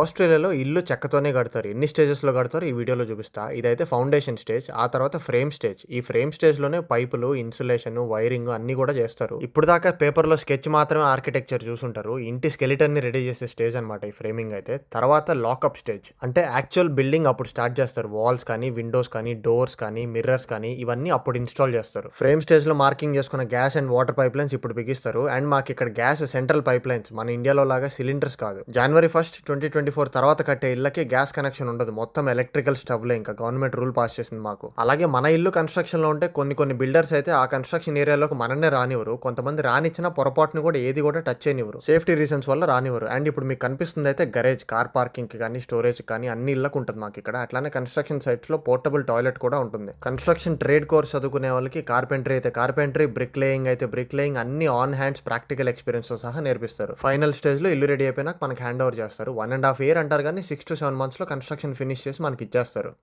ఆస్ట్రేలియాలో ఇల్లు చెక్కతోనే కడతారు. ఎన్ని స్టేజెస్లో కడతారు ఈ వీడియోలో చూపిస్తా. ఇదైతే ఫౌండేషన్ స్టేజ్ ఆ తర్వాత ఫ్రేమ్ స్టేజ్. ఈ ఫ్రేమ్ స్టేజ్లోనే పైపులు ఇన్సులేషన్ వైరింగ్ అన్నీ కూడా చేస్తారు. ఇప్పుడు దాకా పేపర్లో స్కెచ్ మాత్రమే ఆర్కిటెక్చర్ చూసుంటారు. ఇంటి స్కెలిటన్ని రెడీ చేసే స్టేజ్ అనమాట ఈ ఫ్రేమింగ్ అయితే. తర్వాత లాకప్ స్టేజ్. అంటే యాక్చువల్ బిల్డింగ్ అప్పుడు స్టార్ట్ చేస్తారు. వాల్స్ కానీ విండోస్ కానీ డోర్స్ కానీ మిర్రర్స్ కానీ ఇవన్నీ అప్పుడు ఇన్స్టాల్ చేస్తారు. ఫ్రేమ్ స్టేజ్లో మార్కింగ్ చేసుకున్న gas and water pipe lines ఇప్పుడు బిగిస్తారు. అండ్ మాకు ఇక్కడ గ్యాస్ సెంట్రల్ పైప్ లైన్స్. మన ఇండియాలో లాగా సిలిండర్స్ కాదు. January first twenty twenty four తర్వాత కట్టే ఇళ్ళకి గ్యాస్ కనెక్షన్ ఉండదు. మొత్తం ఎలక్ట్రికల్ స్టవ్లే ఇంకా గవర్నమెంట్ రూల్ పాస్ చేసింది మాకు. అలాగే మన ఇల్లు కన్స్ట్రక్షన్లో ఉంటే కొన్ని కొన్ని బిల్డర్స్ అయితే ఆ కన్స్ట్రక్షన్ ఏరియాలోకి మననే రానివ్వరు. కొంతమంది రానిచ్చిన పొరపాటును కూడా ఏది కూడా టచ్ చేయనివ్వరు. సేఫ్టీ రీజన్స్ వల్ల రానివ్వరు. అండ్ ఇప్పుడు మీకు కనిపిస్తుంది అయితే గరేజ్ కార్ పార్కింగ్కి కానీ స్టోరేజ్ కానీ అన్ని ఇళ్ళకు ఉంటుంది మాకు ఇక్కడ. అట్లానే కన్స్ట్రక్షన్ సైట్స్లో పోర్టబుల్ టాయిలెట్ కూడా ఉంటుంది. కన్స్ట్రక్షన్ ట్రేడ్ కోర్స్ చదువుకునే వాళ్ళకి కార్పెంటరీ అయితే కార్పెంటరీ బ్రిక్ లేయింగ్ అయితే బ్రిక్ లేయింగ్ అన్ని ఆన్ హ్యాండ్స్ ప్రాక్టికల్ ఎక్స్పీరియన్స్తో సహా నేర్పిస్తారు. ఫైనల్ స్టేజ్లో ఇల్లు రెడీ అయిపోయినాక మనకి హ్యాండ్ ఓవర్ చేస్తారు. వన్ అండ్ హాఫ్ ఇయర్ అంటారు కానీ సిక్స్ టు సెవెన్ మంత్స్లో కన్స్ట్రక్షన్ ఫినిష్ చేసి మనకి ఇచ్చేస్తారు.